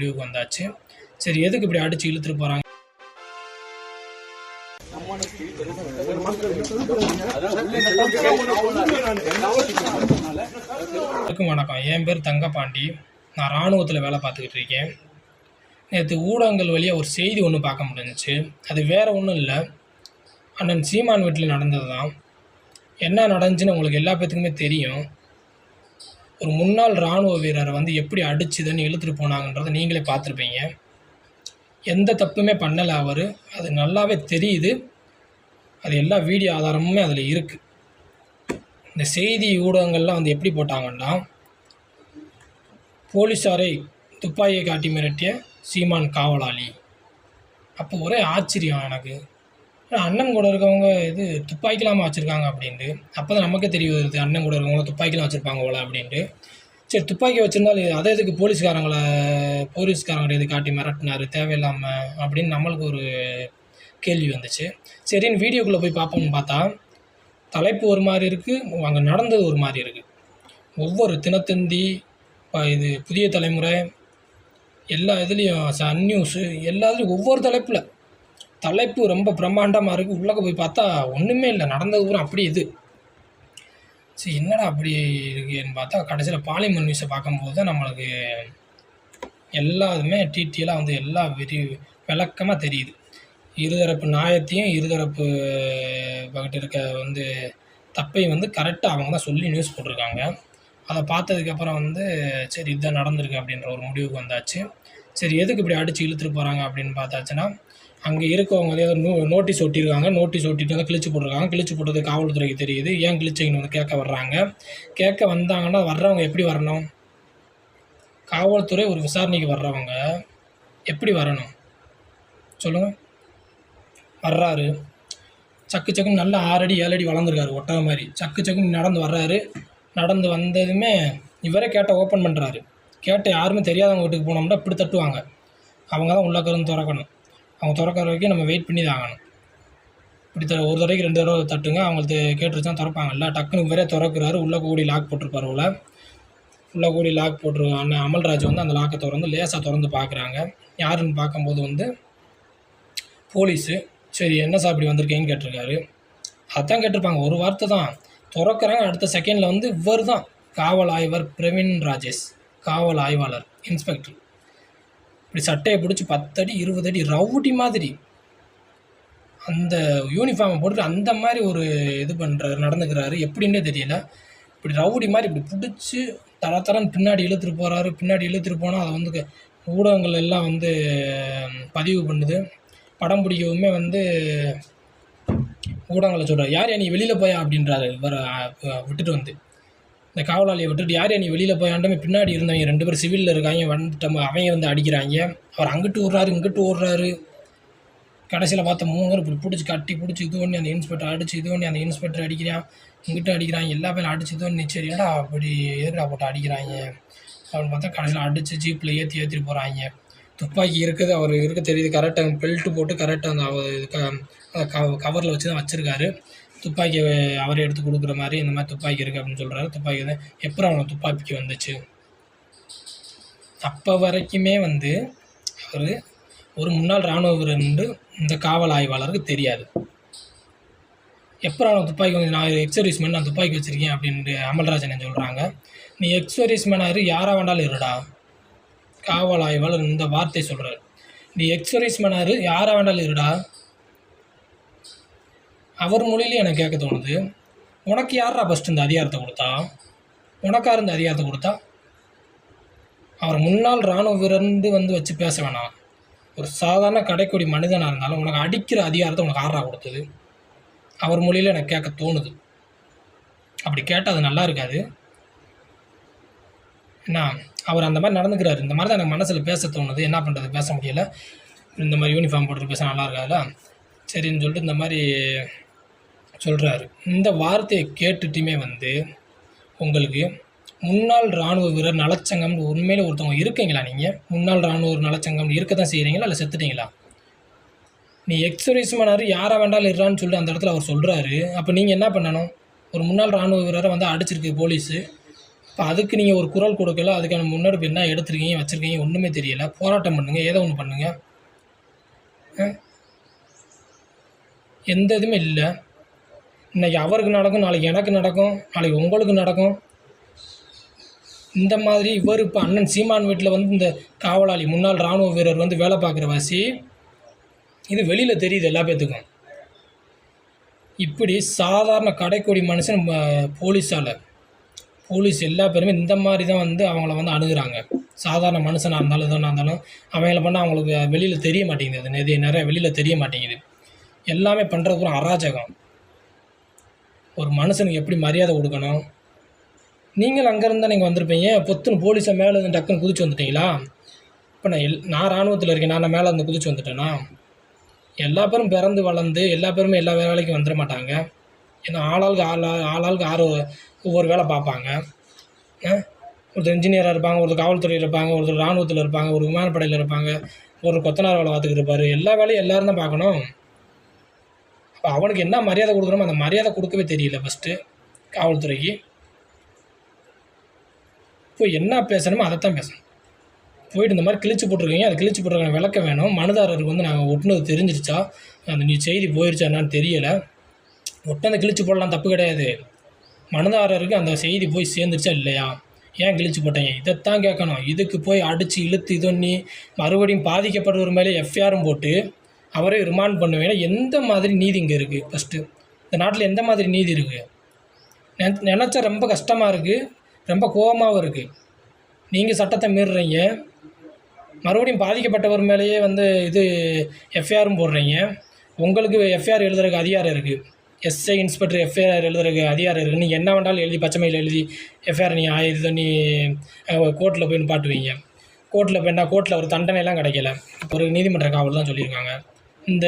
முடிவுக்கு வந்தாச்சு. சரி எதுக்கு இப்படி அடித்து இழுத்துட்டு போகிறாங்க வணக்கம் என் பேர் தங்கப்பாண்டி. நான் இராணுவத்தில் வேலை பார்த்துக்கிட்டு இருக்கேன். நேற்று ஊடகங்கள் வழியாக ஒரு செய்தி ஒன்று பார்க்க முடிஞ்சிச்சு. அது வேறு ஒன்றும் இல்லை. அண்ணன் சீமான் வீட்டில் நடந்தது தான் என்ன நடந்துச்சுன்னு உங்களுக்கு எல்லா பேத்துக்குமே தெரியும். ஒரு முன்னாள் இராணுவ வீரரை வந்து எப்படி அடிச்சுதுன்னு இழுத்துட்டு போனாங்கன்றதை நீங்களே பார்த்துருப்பீங்க. எந்த தப்புமே பண்ணலை அவர். அது நல்லாவே தெரியுது. அது எல்லா வீடியோ ஆதாரமுமே அதில் இருக்குது இந்த செய்தி ஊடகங்கள்லாம் வந்து எப்படி போட்டாங்கன்னா போலீஸாரை துப்பாக்கியை காட்டி மிரட்டிய சீமான் காவலாளி. அப்போ ஒரே ஆச்சரியம் எனக்கு. அண்ணன் கூட இருக்கவங்க இது துப்பாக்கிலாமல் வச்சுருக்காங்க அப்படின்ட்டு. அப்போ தான் நமக்கே தெரிய வருது அண்ணன் கூட இருக்கவங்க துப்பாக்கிலாம் வச்சுருப்பாங்க போல அப்படின்ட்டு. சரி துப்பாக்கி வச்சுருந்தாலும் அதை எதுக்கு போலீஸ்காரங்களை போலீஸ்காரங்களை இது காட்டி மிரட்டினாரு தேவையில்லாமல் அப்படின்னு நம்மளுக்கு ஒரு கேள்வி வந்துச்சு. சரின்னு வீடியோக்குள்ளே போய் பார்ப்போம்னு பார்த்தா தலைப்பு ஒரு மாதிரி இருக்குது அங்கே நடந்தது ஒரு மாதிரி இருக்குது ஒவ்வொரு தினத்தந்தி இப்போ இது புதிய தலைமுறை எல்லா இதுலேயும் சன் நியூஸு எல்லாத்துலேயும் ஒவ்வொரு தலைப்பில் தலைப்பு ரொம்ப பிரம்மாண்டமாக இருக்குது உள்ளே போய் பார்த்தா ஒன்றுமே இல்லை. நடந்தது பூரா அப்படி இது. சரி என்னடா அப்படி இருக்குன்னு பார்த்தா கடைசியில் பாலிமர் நியூஸை பார்க்கும்போது தான் நம்மளுக்கு எல்லாத்துமே டீட்டெயிலாக வந்து எல்லா விரி விளக்கமாக தெரியுது. இருதரப்பு நியாயத்தையும் இருதரப்பு பக்கிட்ட இருக்க வந்து தப்பையும் வந்து கரெக்டாக அவங்க தான் சொல்லி நியூஸ் போட்டிருக்காங்க. அதை பார்த்ததுக்கப்புறம் வந்து சரி இதுதான் நடந்திருக்கு அப்படின்ற ஒரு முடிவுக்கு வந்தாச்சு. சரி எதுக்கு இப்படி அடித்து இழுத்துட்டு போகிறாங்க அப்படின்னு பார்த்தாச்சுன்னா அங்கே இருக்கவங்க வந்து நோ நோட்டீஸ் ஒட்டியிருக்காங்க. நோட்டீஸ் ஒட்டிட்டு வந்து கிழிச்சு போட்டிருக்காங்க. கிழிச்சு போட்டது காவல்துறைக்கு தெரியுது. ஏன் கிழிச்சிங்கன்னு வந்து கேட்க வர்றாங்க? கேட்க வந்தாங்கன்னா வர்றவங்க எப்படி வரணும்? காவல்துறை ஒரு விசாரணைக்கு வர்றவங்க எப்படி வரணும்? சொல்லுங்கள் வர்றாரு. சக்கு சக்குன்னு நல்லா ஆறடி ஏழடி வளர்ந்துருக்காரு ஒட்டக மாதிரி. சக்கு சக்குன்னு நடந்து வர்றாரு. நடந்து வந்ததுமே இவரே கேட்டை ஓப்பன் பண்ணுறாரு கேட்டை யாருமே தெரியாதவங்க வீட்டுக்கு போனோம்னா இப்படி தட்டுவாங்க. அவங்க தான் உள்ளக்கருந்து திறக்கணும். அவங்க திறக்கிற வரைக்கும் நம்ம வெயிட் பண்ணி தான் ஆகணும். இப்படி த ஒரு தடவைக்கு ரெண்டு தடவை தட்டுங்க அவங்களுக்கு கேட்டுருச்சா திறப்பாங்கல்ல டக்குன்னு இவரே திறக்கிறாரு உள்ளே கூடி லாக் போட்டிருப்பார் போல. உள்ளே கூடி லாக் போட்டுரு அண்ணன் அமல்ராஜ் வந்து அந்த லாக்கை திறந்து லேசாக திறந்து பார்க்குறாங்க யாருன்னு பார்க்கும்போது வந்து போலீஸு சரி என்ன சார் இப்படி வந்திருக்கீங்கன்னு கேட்டிருக்காரு. அதான் கேட்டிருப்பாங்க ஒரு வார்த்தை தான். திறக்கிறாங்க அடுத்த செகண்டில் வந்து இவர் தான் காவல் ஆய்வர் பிரவீன் ராஜேஷ் காவல் ஆய்வாளர் இன்ஸ்பெக்டர் இப்படி சட்டையை பிடிச்சி பத்தடி இருபது அடி ரவுடி மாதிரி. அந்த யூனிஃபார்மை போட்டுட்டு அந்த மாதிரி ஒரு இது பண்ணுறாரு நடந்துக்கிறாரு. எப்படின்னே தெரியல. இப்படி ரவுடி மாதிரி இப்படி பிடிச்சி தர தரன்னு பின்னாடி இழுத்துட்டு போகிறாரு பின்னாடி இழுத்துட்டு போனால் அதை வந்து ஊடகங்கள் எல்லாம் வந்து பதிவு பண்ணுது. படம் பிடிக்கவுமே வந்து ஊடகங்களை சொல்கிறார் யார் நீ வெளியில் போயா? அப்படின்றாரு. இவரை விட்டுட்டு வந்து. இந்த காவலாளியை விட்டுட்டு யார் நீ வெளியில் போயாண்டமே பின்னாடி இருந்தவங்க ரெண்டு பேர் சிவிலில் இருக்காங்க வந்துட்டோம் அவங்க வந்து அடிக்கிறாங்க. அவர் அங்கிட்டு ஓடுறாரு இங்கிட்டு ஓடுறாரு. கடைசியில் பார்த்த மூணு பேர் இப்படி பிடிச்சி கட்டி பிடிச்சி இது பண்ணி அந்த இன்ஸ்பெக்டர் அடிச்சு இது பண்ணி அந்த இன்ஸ்பெக்டர் அடிக்கிறான். இங்கிட்ட அடிக்கிறாங்க எல்லா பேரும் அடிச்சு இது பண்ணி சரி அப்படி ஏறிடா போட்டு அடிக்கிறாங்க. அப்படின்னு பார்த்தா கடைசியில் அடித்து ஜீப்பில் ஏற்றி ஏற்றிட்டு போகிறாங்க துப்பாக்கி இருக்குது அவர் இருக்க தெரியுது கரெக்டாக பெல்ட்டு போட்டு கரெக்டாக அந்த அவர் க கவரில் வச்சு தான் வச்சுருக்காரு. துப்பாக்கி அவரே எடுத்து கொடுக்குற மாதிரி இந்த மாதிரி துப்பாக்கி இருக்குது அப்படின்னு சொல்கிறாரு துப்பாக்கி தான் எப்போ அவனுக்கு துப்பாக்கி வந்துச்சு? அப்போ வரைக்குமே வந்து அவர் ஒரு முன்னாள் இராணுவ வீரர் என்று இந்த காவல் ஆய்வாளருக்கு தெரியாது. எப்போ அவனை துப்பாக்கி வந்து நான் எக்ஸர்வீஸ் மேன் நான் துப்பாக்கி வச்சுருக்கேன் அப்படின்ட்டு அமல்ராஜன் சொல்கிறாங்க நீ எக்ஸர்வீஸ் மேனாக யாராக வேண்டாலும் இருடா. காவல் ஆய்வாளர் இந்த வார்த்தை சொல்கிறார் நீ எக்ஸர்வீஸ் மேனாக யாரை யாராக வேண்டாலும் இருடா. அவர் மொழியிலே எனக்கு கேட்க தோணுது. உனக்கு யாரா ஃபஸ்ட்டு இந்த அதிகாரத்தை கொடுத்தா? உனக்கா இருந்த அதிகாரத்தை கொடுத்தா? அவர் முன்னாள் இராணுவ வீரர்ந்து வந்து வச்சு பேச வேணாம். ஒரு சாதாரண கடைக்கொடி மனிதனாக இருந்தாலும் உனக்கு அடிக்கிற அதிகாரத்தை உனக்கு ஆறா கொடுத்தது. அவர் மொழியில் எனக்கு கேட்க தோணுது. அப்படி கேட்டால் அது நல்லா இருக்காது. என்ன? அவர் அந்த மாதிரி நடந்துக்கிறாரு. இந்த மாதிரி தான் எனக்கு மனசில் பேச தோணுது. என்ன பண்ணுறது பேச முடியல. இந்த மாதிரி யூனிஃபார்ம் போட்டு பேச நல்லா இருக்காதுல்ல? சரின்னு சொல்லிட்டு இந்த மாதிரி சொல்கிறாரு இந்த வார்த்தையை கேட்டுட்டுமே வந்து உங்களுக்கு முன்னாள் இராணுவ வீரர் நலச்சங்கம் உண்மையில் ஒருத்தவங்க இருக்கீங்களா நீங்கள் முன்னாள் இராணுவ நலச்சங்கம் இருக்க தான் செய்கிறீங்களா இல்லை செத்துட்டீங்களா? நீ எக்ஸர்வீஸ் யாரை வேண்டாலும் இருறான்னு சொல்லி அந்த இடத்துல அவர் சொல்கிறாரு அப்போ நீங்கள் என்ன பண்ணணும்? ஒரு முன்னாள் இராணுவ வீரரை வந்து அடிச்சிருக்கு போலீஸு. இப்போ அதுக்கு நீங்கள் ஒரு குரல் கொடுக்கல அதுக்கான முன்னெடுப்பு என்ன எடுத்துருக்கீங்க வச்சுருக்கீங்க ஒன்றுமே தெரியல. போராட்டம் பண்ணுங்கள் ஏதோ ஒன்று பண்ணுங்கள் எந்த இதுவுமே இல்லை. இன்றைக்கி அவருக்கு நடக்கும் நாளைக்கு எனக்கு நடக்கும் நாளைக்கு உங்களுக்கு நடக்கும். இந்த மாதிரி இவர் இப்போ அண்ணன் சீமான் வீட்டில் வந்து இந்த காவலாளி முன்னாள் இராணுவ வீரர் வந்து வேலை பார்க்குற வாசி இது வெளியில் தெரியுது எல்லா பேர்த்துக்கும் இப்படி சாதாரண கடைக்கோடி மனுஷன் போலீஸால். போலீஸ் எல்லா பேருமே இந்த மாதிரி தான் வந்து அவங்கள வந்து அணுகிறாங்க. சாதாரண மனுஷனாக இருந்தாலும் எதுனா இருந்தாலும் அவங்கள பண்ணால் அவங்களுக்கு வெளியில் தெரிய மாட்டேங்குது. அது நிறைய நிறைய வெளியில் தெரிய மாட்டேங்குது. எல்லாமே பண்ணுறது ஒரு அராஜகம். ஒரு மனுஷனுக்கு எப்படி மரியாதை கொடுக்கணும்? நீங்கள் அங்கேருந்து தான் நீங்கள் வந்திருப்பீங்க பொத்துன்னு போலீஸை மேலே இருந்து டக்குன்னு குதிச்சு வந்துட்டீங்களா? இப்போ நான் எல் நான் இராணுவத்தில் இருக்கேன். நான் மேலே இருந்து குதிச்சு வந்துட்டேன்னா எல்லா பேரும் பிறந்து வளர்ந்து எல்லா பேருமே எல்லா வேலைக்கும் வந்துட மாட்டாங்க. ஏன்னா ஆளாளுக்கு ஆளா ஆளாளுக்கு ஆறு ஒவ்வொரு வேலை பார்ப்பாங்க. ஒருத்தர் இன்ஜினியராக இருப்பாங்க ஒருத்தர் காவல்துறையில் இருப்பாங்க ஒருத்தர் இராணுவத்தில் இருப்பாங்க ஒரு விமானப்படையில் இருப்பாங்க ஒரு கொத்தனார் வேலை பார்த்துக்கிட்டு இருப்பார். எல்லா வேலையும் எல்லோரும் தான் பார்க்கணும். இப்போ அவனுக்கு என்ன மரியாதை கொடுக்குறோமோ அந்த மரியாதை கொடுக்கவே தெரியல ஃபஸ்ட்டு காவல்துறைக்கு. இப்போ என்ன பேசணுமோ அதைத்தான் பேசணும். போயிட்டு இந்த மாதிரி கிழிச்சு போட்டிருக்கீங்க அதை கிழிச்சு போட்டிருக்காங்க விளக்க வேணும். மனுதாரருக்கு வந்து நாங்கள் ஒட்டுனது தெரிஞ்சிருச்சா? அந்த நீ செய்தி போயிருச்சா என்னான்னு தெரியலை. ஒட்டனை கிழிச்சு போடலாம் தப்பு கிடையாது. மனுதாரருக்கு அந்த செய்தி போய் சேர்ந்துருச்சா இல்லையா? ஏன் கிழிச்சு போட்டீங்க? இதைத்தான் கேட்கணும். இதுக்கு போய் அடித்து இழுத்து இது பண்ணி மறுபடியும் பாதிக்கப்படுறவர் மேலே எஃப்ஐஆரும் போட்டு அவரே ரிமாண்ட் பண்ணுவேன்னா எந்த மாதிரி நீதி இங்கே இருக்குது ஃபஸ்ட்டு இந்த நாட்டில் எந்த மாதிரி நீதி இருக்குது நினச்சா ரொம்ப கஷ்டமாக இருக்குது ரொம்ப கோபமாகவும் இருக்குது நீங்கள் சட்டத்தை மீறுறீங்க. மறுபடியும் பாதிக்கப்பட்டவர் மேலேயே வந்து இது எஃப்ஐஆரும் போடுறீங்க. உங்களுக்கு எஃப்ஐஆர் எழுதுறதுக்கு அதிகாரம் இருக்குது எஸ்ஐ இன்ஸ்பெக்டர் எஃப்ஐஆர் எழுதுறதுக்கு அதிகாரம் இருக்குது நீங்கள் என்ன வேண்டாலும் எழுதி பச்சைமையில் எழுதி எஃப்ஐஆர் நீ ஆ- நீ கோர்ட்டில் போய் பாட்டுவீங்க கோர்ட்டில் போய் என்ன கோர்ட்டில் ஒரு தண்டனைலாம் கிடைக்கல. ஒரு நீதிமன்ற காவல் தான் சொல்லியிருக்காங்க. இந்த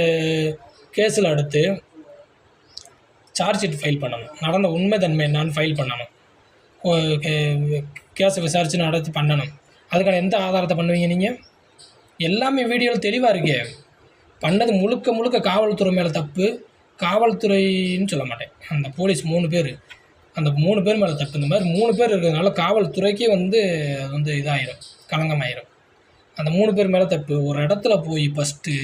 கேஸில் அடுத்து சார்ஜ் ஷீட் ஃபைல் பண்ணணும். நடந்த உண்மைத்தன்மை என்னான்னு ஃபைல் பண்ணணும். கேஸை விசாரித்து நடத்தி பண்ணணும். அதுக்கான எந்த ஆதாரத்தை பண்ணுவீங்க நீங்கள் எல்லாமே வீடியோவில் தெளிவாக இருக்கே. பண்ணது முழுக்க முழுக்க காவல்துறை மேலே தப்பு. காவல்துறைன்னு சொல்ல மாட்டேன். அந்த போலீஸ் மூணு பேர். அந்த மூணு பேர் மேலே தப்பு. இந்த மாதிரி மூணு பேர் இருக்கிறதுனால காவல்துறைக்கே வந்து அது வந்து இதாயிரும். களங்கமாயிரும். அந்த மூணு பேர் மேலே தப்பு. ஒரு இடத்துல போய் ஃபஸ்ட்டு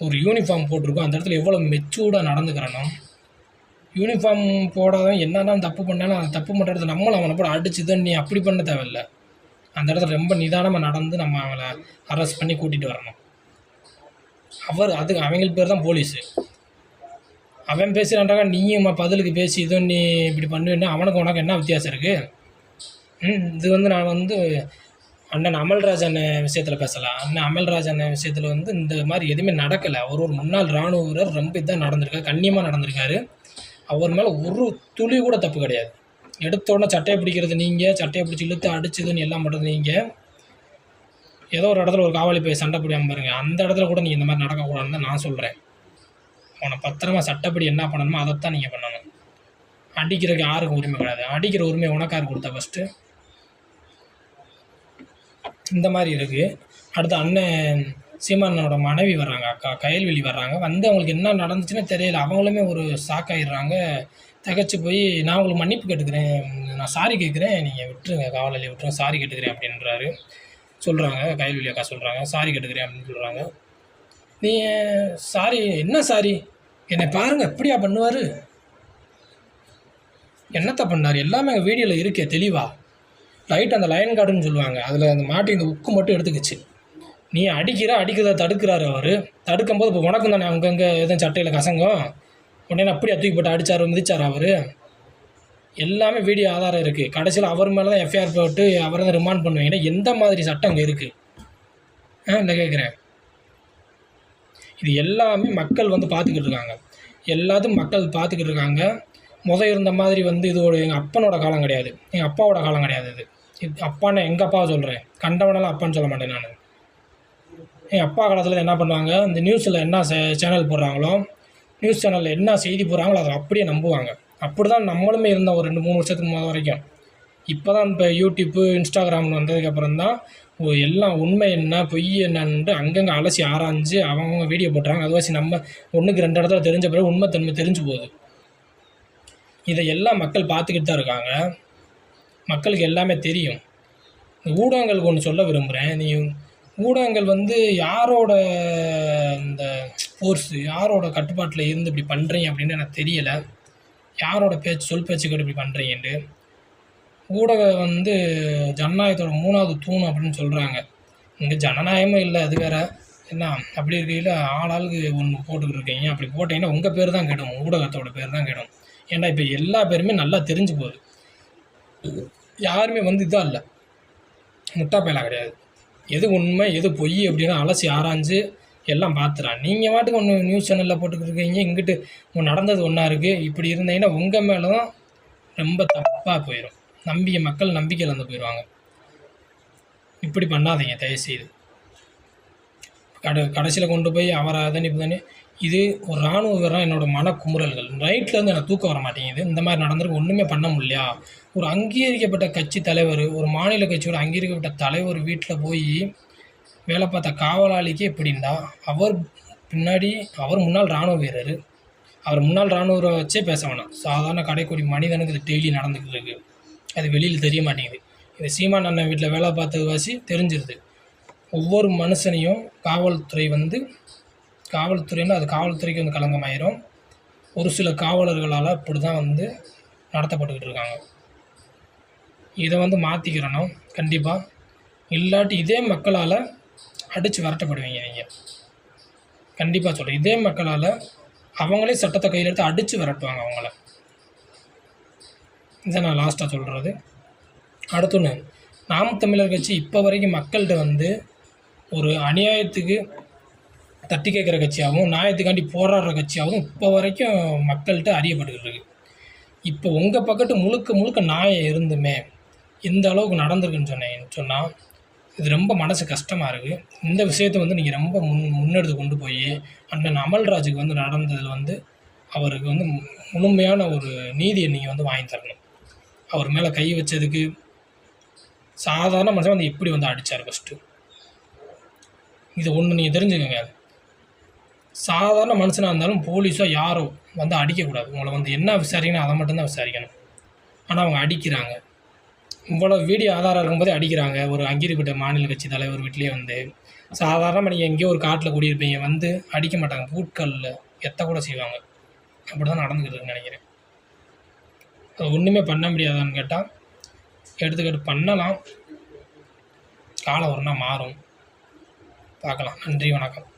ஒரு யூனிஃபார்ம் போட்டிருக்கோம். அந்த இடத்துல எவ்வளோ மெச்சூர்டாக நடந்துக்கிறனோ யூனிஃபார்ம் போடாதவன் என்னதான் தப்பு பண்ணாலும் அந்த தப்பு பண்ணுற இடத்துல நம்மளும் அவனை போட அடிச்சு தான் நீ அப்படி பண்ண தேவையில்ல. அந்த இடத்துல ரொம்ப நிதானமாக நடந்து நம்ம அவனை அரெஸ்ட் பண்ணி கூட்டிகிட்டு வரணும். அவர் அதுக்கு அவங்களுக்கு பேர் தான் போலீஸு அவன் பேசுகிறான்டாக நீயும் பதிலுக்கு பேசி இதோ நீ இப்படி பண்ணுவேன்னா அவனுக்கு உனக்கு என்ன வித்தியாசம் இருக்குது ம் இது வந்து நான் வந்து அண்ணன் அமல்ராஜ் அண்ணன் விஷயத்தில் பேசலாம். அண்ணன் அமல்ராஜ் அண்ணன் விஷயத்தில் வந்து இந்த மாதிரி எதுவுமே நடக்கலை. அவர் ஒரு முன்னாள் இராணுவ வீரர் ரொம்ப இதாக நடந்திருக்காரு கண்ணியமாக நடந்திருக்காரு. அவர் மேலே ஒரு துளி கூட தப்பு கிடையாது. எடுத்த உடனே சட்டையை பிடிக்கிறது நீங்கள் சட்டையை பிடிச்சி இழுத்து அடிச்சதுன்னு எல்லாம் பண்ணுறது நீங்கள் ஏதோ ஒரு இடத்துல ஒரு காவலி போய் சண்டை பிடிக்காமல் பாருங்கள் அந்த இடத்துல கூட நீங்கள் இந்த மாதிரி நடக்கக்கூடாதுன்னு தான் நான் சொல்கிறேன் அவனை பத்திரமா சட்டப்படி என்ன பண்ணணுமோ அதைத்தான் நீங்கள் பண்ணணும். அடிக்கிறதுக்கு யாருக்கும் உரிமை கிடையாது. அடிக்கிற உரிமை உனக்கார் கொடுத்தா ஃபஸ்ட்டு இந்த மாதிரி இருக்குது அடுத்து அண்ணன் சீமானோட மனைவி வர்றாங்க அக்கா. கயல்வெளி வர்றாங்க. வந்து அவங்களுக்கு என்ன நடந்துச்சுன்னு தெரியல. அவங்களுமே ஒரு ஷாக் ஆயிடுறாங்க. திகச்சு போய் நான் உங்களுக்கு மன்னிப்பு கேட்டுக்கிறேன். நான் சாரி கேட்குறேன். நீங்கள் விட்டுருங்க. காவலாளி விட்டுருங்க. சாரி கேட்டுக்கிறேன் அப்படின்றாரு. சொல்கிறாங்க கயல்வெளி அக்கா சொல்கிறாங்க சாரி கேட்டுக்கிறேன் அப்படின்னு சொல்கிறாங்க நீ சாரி என்ன சாரி என்னை பாருங்கள் எப்படியா பண்ணுவார்? என்னத்தை பண்ணார்? எல்லாமே எங்கள் வீடியோவில் இருக்கே. தெளிவாக லைட் அந்த லைன் கார்டுன்னு சொல்லுவாங்க. அதில் அந்த மாட்டி இந்த உக்கு மட்டும் எடுத்துக்கிச்சு. நீ அடிக்கிற அடிக்கிறத தடுக்கிறாரு அவர். தடுக்கும்போது இப்போ உனக்கும் தானே அங்கங்கே எதுவும் சட்டையில் கசங்கம். உடனே அப்படியே தூக்கி போட்டு அடித்தார் மிதிச்சார் அவர். எல்லாமே வீடியோ ஆதாரம் இருக்குது கடைசியில் அவர் மேலே தான் எஃப்ஐஆர் போட்டு அவரை தான் ரிமாண்ட் பண்ணுவீங்கன்னா எந்த மாதிரி சட்டம் அங்கே இருக்குது ஆ இந்த கேட்குறேன் இது எல்லாமே மக்கள் வந்து பார்த்துக்கிட்டு இருக்காங்க. எல்லாத்தையும் மக்கள் பார்த்துக்கிட்டு இருக்காங்க. முத இருந்த மாதிரி வந்து இது ஒரு எங்கள் அப்பனோட காலம் கிடையாது. எங்கள் அப்பாவோட காலம் கிடையாது இது. இது அப்பான்னு எங்கள் அப்பாவை சொல்கிறேன் கண்டவனெல்லாம் அப்பான்னு சொல்ல மாட்டேன் நான். எங்கள் அப்பா காலத்தில் என்ன பண்ணுவாங்க? இந்த நியூஸில் என்ன சேனல் போடுறாங்களோ நியூஸ் சேனலில் என்ன செய்தி போடுறாங்களோ அதை அப்படியே நம்புவாங்க. அப்படி தான் நம்மளுமே இருந்தோம் ஒரு ரெண்டு மூணு வருஷத்துக்கு முன்னாடி வரைக்கும். இப்போ தான் இப்போ யூடியூப்பு இன்ஸ்டாகிராம்னு வந்ததுக்கப்புறம் தான் ஓ எல்லாம் உண்மை என்ன பொய் என்னன்ட்டு அங்கங்கே அலசி ஆராய்ஞ்சு அவங்கவுங்க வீடியோ போட்டுறாங்க. அதுவாசி நம்ம ஒன்றுக்கு ரெண்டு இடத்துல தெரிஞ்ச பிறகு உண்மைத்தன்மை தெரிஞ்சு போகுது. இதை எல்லாம் மக்கள் பார்த்துக்கிட்டு தான் இருக்காங்க. மக்களுக்கு எல்லாமே தெரியும். இந்த ஊடகங்களுக்கு ஒன்று சொல்ல விரும்புகிறேன் நீ ஊடகங்கள் வந்து யாரோட இந்த ஃபோர்ஸு யாரோட கட்டுப்பாட்டில் இருந்து இப்படி பண்ணுறீங்க அப்படின்னு எனக்கு தெரியலை. யாரோட பேச்சு சொல் பேச்சு இப்படி பண்ணுறீங்கன்ட்டு ஊடகம் வந்து ஜனநாயகத்தோட மூணாவது தூண் அப்படின்னு சொல்கிறாங்க இங்கே ஜனநாயகமும் இல்லை அது வேற. என்ன அப்படி இருக்கையில் ஆளாளுக்கு ஒன்று போட்டுக்கிட்டு இருக்கீங்க. அப்படி போட்டிங்கன்னா உங்கள் பேர் தான் கெடும். ஊடகத்தோட பேர் தான் கெடும். ஏன்னா இப்போ எல்லா பேருமே நல்லா தெரிஞ்சு போகுது. யாருமே வந்து இதாக இல்லை. முட்டா கிடையாது. எது உண்மை எது பொய் அப்படின்னு அலசி ஆராய்ஞ்சு எல்லாம் பார்த்துறான் நீங்கள் பாட்டுக்கு ஒன்று நியூஸ் சேனலில் போட்டுக்கிட்டு இருக்கீங்க இங்கிட்டு நடந்தது ஒன்றா இருக்குது இப்படி இருந்தீங்கன்னா உங்கள் மேலே தான் ரொம்ப தப்பாக போயிடும் நம்பிக்கை மக்கள் நம்பிக்கை இழந்து போயிடுவாங்க. இப்படி பண்ணாதீங்க தயவுசெய்து. கட கடைசியில் கொண்டு போய் அவரை அதனி தானே இது ஒரு இராணுவ வீரன் என்னோடய மன குமுறல்கள் நைட்லேருந்து எனக்கு தூக்கம் வர மாட்டேங்குது. இந்த மாதிரி நடந்திருக்கு ஒன்றுமே பண்ண முடியலையா? ஒரு அங்கீகரிக்கப்பட்ட கட்சி தலைவர் ஒரு மாநில கட்சியோட அங்கீகரிக்கப்பட்ட தலைவர் வீட்டில் போய் வேலை பார்த்த காவலாளிக்கு எப்படின்னா அவர் பின்னாடி அவர் முன்னாள் இராணுவ வீரர். அவர் முன்னாள் இராணுவரை வச்சே பேச வேணாம். சாதாரண கடைக்குடி மனிதனுக்கு இது டெய்லி நடந்துக்கிட்டு இருக்குது அது வெளியில் தெரிய மாட்டேங்குது. இது சீமான் அண்ணன் வீட்டில் வேலை பார்த்தது வாசி தெரிஞ்சிருது. ஒவ்வொரு மனுஷனையும் காவல்துறை வந்து காவல்துறைன்னா அது காவல்துறைக்கு வந்து களங்கமாயிரும். ஒரு சில காவலர்களால் இப்படி தான் வந்து நடத்தப்பட்டுக்கிட்டு இருக்காங்க. இதை வந்து மாற்றிக்கிறணும் கண்டிப்பாக இல்லாட்டி இதே மக்களால் அடித்து விரட்டப்படுவீங்க நீங்கள் கண்டிப்பாக சொல்கிறேன் இதே மக்களால் அவங்களே சட்டத்தை கையில் எடுத்து அடித்து விரட்டுவாங்க அவங்கள. இதை நான் லாஸ்ட்டாக சொல்கிறது அடுத்தொன்று நாம் தமிழர் கட்சி இப்போ வரைக்கும் மக்கள்கிட்ட வந்து ஒரு அநியாயத்துக்கு தட்டி கேட்குற கட்சியாகவும் நியாயத்துக்காண்டி போராடுற கட்சியாகவும் இப்போ வரைக்கும் மக்கள்கிட்ட அறியப்பட்டுக்கிட்டு இருக்குது இப்போ உங்கள் பக்கத்து முழுக்க முழுக்க நியாயம் இருந்துமே இந்த அளவுக்கு நடந்திருக்குன்னு சொன்னேன் சொன்னால் இது ரொம்ப மனசு கஷ்டமாக இருக்குது இந்த விஷயத்தை வந்து நீங்கள் ரொம்ப முன் முன்னெடுத்து கொண்டு போய் அண்ணன் அமல்ராஜுக்கு வந்து நடந்ததில் வந்து அவருக்கு வந்து முழுமையான ஒரு நீதியை நீங்கள் வந்து வாங்கி தரணும். அவர் மேலே கை வச்சதுக்கு சாதாரண மனுஷன் வந்து எப்படி வந்து அடித்தார் ஃபஸ்ட்டு இது ஒன்று நீங்கள் தெரிஞ்சுக்கோங்க. சாதாரண மனுஷனாக இருந்தாலும் போலீஸோ யாரோ வந்து அடிக்கக்கூடாது. உங்களை வந்து என்ன விசாரிக்கணும் அதை மட்டும்தான் விசாரிக்கணும். ஆனால் அவங்க அடிக்கிறாங்க. இவ்வளோ வீடியோ ஆதாரம் இருக்கும்போதே அடிக்கிறாங்க. ஒரு அங்கீகரிக்கப்பட்ட மாநில கட்சி தலைவர் வீட்லேயே வந்து சாதாரணமாக நீங்கள் எங்கேயோ ஒரு காட்டில் குடியிருப்பீங்க. வந்து அடிக்க மாட்டாங்க. பூட்களில் எத்த கூட செய்வாங்க. அப்படி தான் நடந்துக்கிட்டு நினைக்கிறேன். அது ஒன்றுமே பண்ண முடியாதான்னு கேட்டால் எடுத்துக்கிட்டு பண்ணலாம். காலம் ஒரு நாள் மாறும். பார்க்கலாம். நன்றி வணக்கம்.